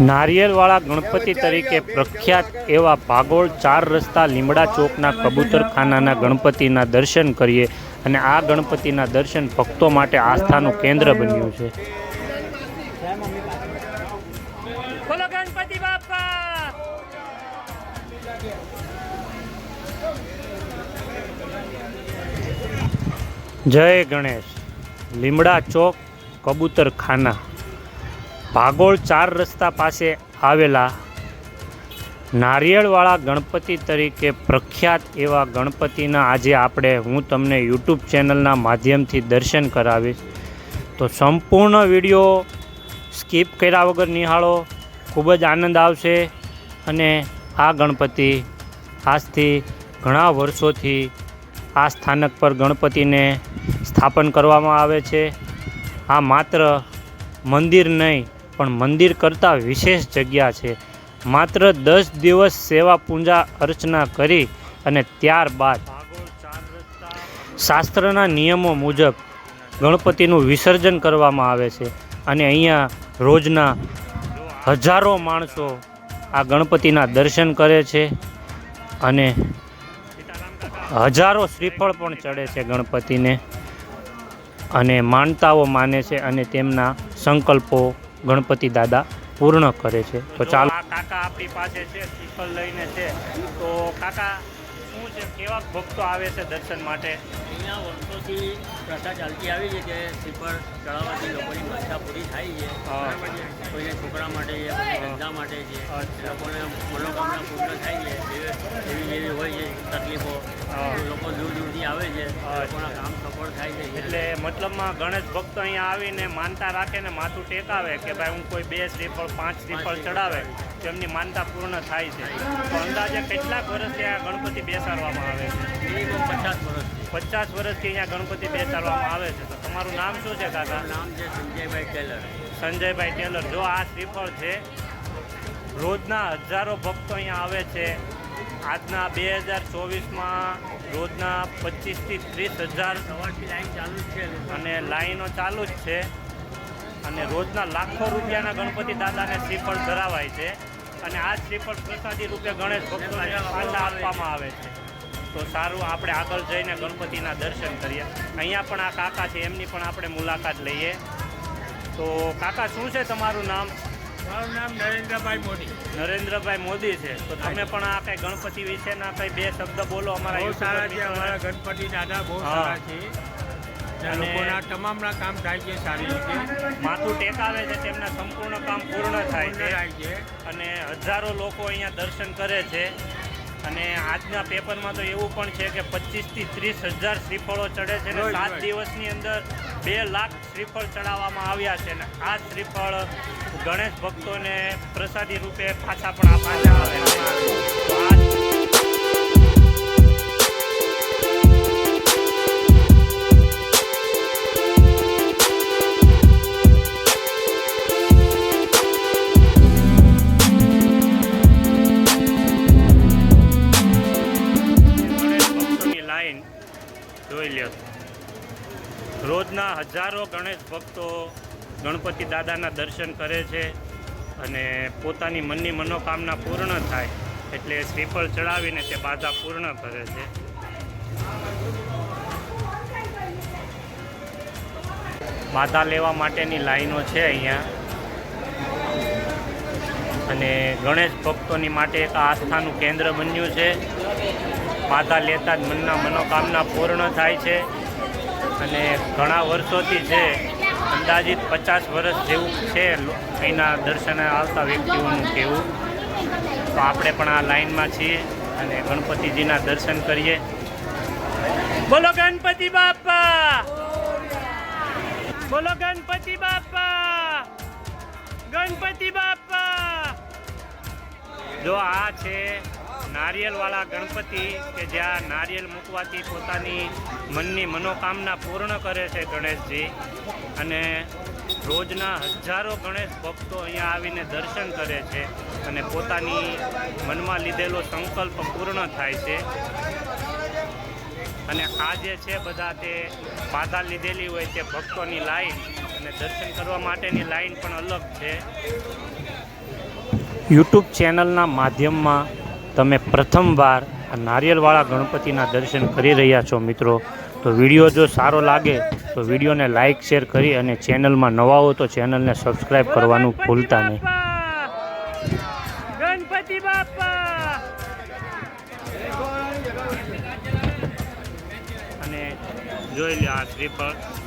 નારિયેળવાળા ગણપતિ તરીકે પ્રખ્યાત એવા ભાગોળ ચાર રસ્તા લીમડા ચોકના કબૂતરખાનાના ગણપતિના દર્શન કરીએ અને આ ગણપતિના દર્શન ભક્તો માટે આસ્થાનું કેન્દ્ર બન્યું છે. ગણપતિ બાપા! જય ગણેશ. લીમડા ચોક, કબૂતરખાના. ભાગોળ ચાર રસ્તા પાસે આવેલા નારિયેળવાળા ગણપતિ તરીકે પ્રખ્યાત એવા ગણપતિના આજે આપણે હું તમને યુટ્યુબ ચેનલના માધ્યમથી દર્શન કરાવીશ. તો સંપૂર્ણ વીડિયો સ્કીપ કર્યા વગર નિહાળો, ખૂબ જ આનંદ આવશે અને આ ગણપતિ આજથી ઘણા વર્ષોથી આ સ્થાનક પર ગણપતિને સ્થાપન કરવામાં આવે છે. આ માત્ર મંદિર નહીં, પણ મંદિર કરતાં વિશેષ જગ્યા છે. માત્ર દસ દિવસ સેવા પૂજા અર્ચના કરી અને ત્યારબાદ શાસ્ત્રના નિયમો મુજબ ગણપતિનું વિસર્જન કરવામાં આવે છે અને અહીંયા રોજના હજારો માણસો આ ગણપતિના દર્શન કરે છે અને હજારો શ્રીફળ પણ ચડે છે ગણપતિને અને માનતાઓ માને છે અને તેમના સંકલ્પો ગણપતિ દાદા પૂર્ણ કરે છે. તો ચાલો. કાકા આપણી પાસે છે શ્રીફળ લઈને છે તો કાકા શું છે કેવા ભક્તો આવે છે દર્શન માટે? અહીંયા વર્ષોથી પ્રથા ચાલતી આવી છે કે શ્રીફળ ચડાવવાથી લોકોની મનસા પૂરી થાય છે. બરાબર છે કોઈને છોકરા માટે છે ધંધા માટે છે. લોકોને મનોકામના પૂર્ણ થાય છે. એવી એવી જેવી હોય છે તકલીફો. લોકો દૂર દૂરથી આવે છે. લોકોના કામ સફળ થાય છે. એટલે મતલબમાં ગણેશ ભક્તો અહીંયા આવીને માનતા રાખે ને માથું ટેકાવે કે ભાઈ હું કોઈ બે શ્રીફળ પાંચ શ્રીફળ ચડાવે તો એમની માનતા પૂર્ણ થાય છે. તો અંદાજે કેટલાક વર્ષથી આ ગણપતિ બેસાડવામાં આવે છે? મિનિમમ પચાસ વર્ષથી પચાસ વર્ષથી અહીંયા ગણપતિ બેસાડવામાં આવે છે. તો તમારું નામ શું છે કાકા? નામ છે સંજયભાઈ ટેલર. સંજયભાઈ ટેલર. જો આ શ્રીફળ છે રોજના હજારો ભક્તો અહીંયા આવે છે. આજના બે હજાર ચોવીસમાં રોજના પચીસથી ત્રીસ હજાર લાઈન ચાલુ છે અને લાઈનો ચાલુ જ છે. અને રોજના લાખો રૂપિયાના ગણપતિ દાદાને શ્રીફળ ધરાવાય છે. અને આ શ્રીફળ પ્રસાદી રૂપે ગણેશ ભક્તોને આપવામાં આવે છે. તો સારું આપણે આગળ જઈને ગણપતિના દર્શન કરીએ. અહીંયા પણ આ કાકા છે એમની પણ આપણે મુલાકાત લઈએ. તો કાકા શું છે તમારું નામ? મારું નામ નરેન્દ્રભાઈ મોદી. નરેન્દ્રભાઈ મોદી છે. તો તમે પણ આ કઈ ગણપતિ વિશેના કઈ બે શબ્દ બોલો અમારા બહુ સારા છે અમારા ગણપતિ દાદા બહુ સારા છે. લોકોના તમામના કામ થાય છે સારી રીતે. માથું ટેકાવે છે તેમના સંપૂર્ણ કામ પૂર્ણ થાય છે. અને હજારો લોકો અહીંયા દર્શન કરે છે. અને આજના પેપરમાં તો એવું પણ છે કે પચીસથી ત્રીસ હજાર શ્રીફળો ચડે છે અને સાત દિવસની અંદર બે લાખ શ્રીફળ ચડાવવામાં આવ્યા છે અને આ શ્રીફળ ગણેશ ભક્તોને પ્રસાદી રૂપે પાછા પણ આપવામાં આવે છે. જોઈ રોજના હજારો ગણેશ ભક્તો ગણપતિ દાદાના દર્શન કરે છે અને પોતાની મનની મનોકામના પૂર્ણ થાય એટલે શ્રીફળ ચડાવીને તે બાધા પૂર્ણ કરે છે. બાધા લેવા માટેની લાઈનો છે અહીંયા. અને ગણેશ ભક્તોની માટે એક આસ્થાનું કેન્દ્ર બન્યું છે. બાધા લેતા જ મનના મનોકામના પૂર્ણ થાય છે. અને ઘણા વર્ષોથી છે અંદાજિત પચાસ વર્ષ જેવું છે અહીંના દર્શને આવતા વ્યક્તિઓનું કહેવું. તો આપણે પણ આ લાઈનમાં છીએ અને ગણપતિજીના દર્શન કરીએ. બોલો ગણપતિ બાપા! બોલો ગણપતિ બાપા! ગણપતિ બાપા! જો આ છે નારિયેલવાળા ગણપતિ કે જ્યાં નારિયેલ મૂકવાથી પોતાની મનની મનોકામના પૂર્ણ કરે છે ગણેશજી. અને રોજના હજારો ગણેશ ભક્તો અહીંયા આવીને દર્શન કરે છે અને પોતાની મનમાં લીધેલો સંકલ્પ પૂર્ણ થાય છે. અને આ જે છે બધા તે બાધા લીધેલી હોય તે ભક્તોની લાઈન અને દર્શન કરવા માટેની લાઈન પણ અલગ છે. યુટ્યુબ ચેનલના માધ્યમમાં તમે પ્રથમવાર આ નારિયેળવાળા ગણપતિના દર્શન કરી રહ્યા છો મિત્રો. તો વીડિયો જો સારો લાગે તો વિડીયોને લાઇક શેર કરી અને ચેનલમાં નવા હો તો ચેનલને સબસ્ક્રાઈબ કરવાનું ભૂલતા નહીં. ગણપતિ બાપા! અને જોઈ લે આ શ્રીફળ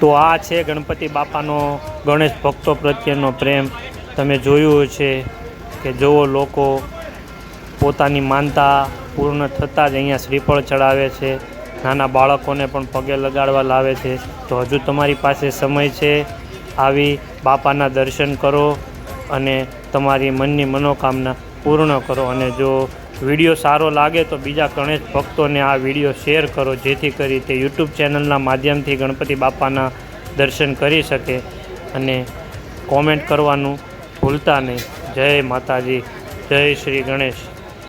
તો આ છે ગણપતિ બાપાનો ગણેશ ભક્તો પ્રત્યેનો પ્રેમ. તમે જોયું છે કે જોવો લોકો પોતાની માનતા પૂર્ણ થતાં જ અહીંયા શ્રીફળ ચડાવે છે. નાના બાળકોને પણ પગે લગાડવા લાવે છે. તો હજુ તમારી પાસે સમય છે. આવી બાપાના દર્શન કરો અને તમારી મનની મનોકામના પૂર્ણ કરો અને જો વીડિયો સારો લાગે તો બીજા ગણેશ ભક્તોને આ વીડિયો શેર કરો, જેથી કરી તે યુટ્યુબ ચેનલના માધ્યમથી ગણપતિ બાપાના દર્શન કરી શકે અને કોમેન્ટ કરવાનું ભૂલતા નહીં. જય માતાજી, જય શ્રી ગણેશ.